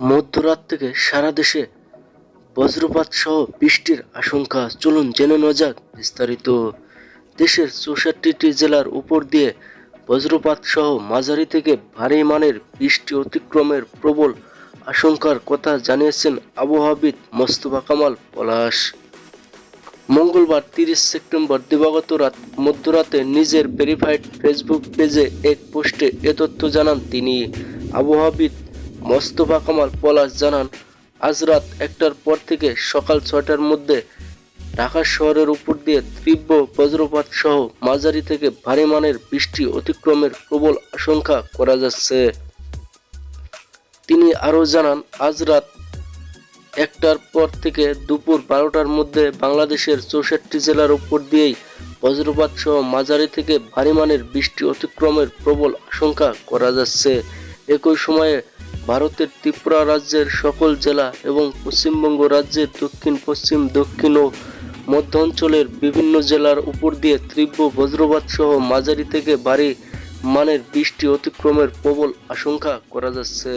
মধ্যরাত থেকে সারা দেশে বজ্রপাত সহ বৃষ্টির আশঙ্কা। চলুন জেনে নেওয়া যাক বিস্তারিত। দেশের চৌষট্টিটি জেলার উপর দিয়ে বজ্রপাত সহ মাঝারি থেকে ভারী মানের বৃষ্টি অতিক্রমের প্রবল আশঙ্কার কথা জানিয়েছেন আবহাওয়াবিদ মোস্তফা কামাল পলাশ। মঙ্গলবার তিরিশ সেপ্টেম্বর দিবাগত রাত মধ্যরাতে নিজের ভেরিফাইড ফেসবুক পেজে এক পোস্টে এ তথ্য জানান তিনি। আবহাওয়াবিদ মোস্তফা কামাল পলাশ জানান, আজ রাত একটার পর থেকে সকাল ছয়টার মধ্যে ঢাকা শহরের উপর দিয়ে তীব্র বজ্রপাত সহ মাঝারি থেকে ভারী মানের বৃষ্টি অতিক্রমের প্রবল আশঙ্কা করা যাচ্ছে। তিনি আরও জানান, আজ রাত একটার পর থেকে দুপুর বারোটার মধ্যে বাংলাদেশের চৌষট্টি জেলার উপর দিয়েই বজ্রপাত সহ মাঝারি থেকে ভারী মানের বৃষ্টি অতিক্রমের প্রবল আশঙ্কা করা যাচ্ছে। একই সময়ে ভারতের ত্রিপুরা রাজ্যের সকল জেলা এবং পশ্চিমবঙ্গ রাজ্যের দক্ষিণ, পশ্চিম, দক্ষিণ ও মধ্য অঞ্চলের বিভিন্ন জেলার উপর দিয়ে তীব্র বজ্রপাত সহ মাঝারি থেকে ভারী মানের বৃষ্টি অতিক্রমের প্রবল আশঙ্কা করা যাচ্ছে।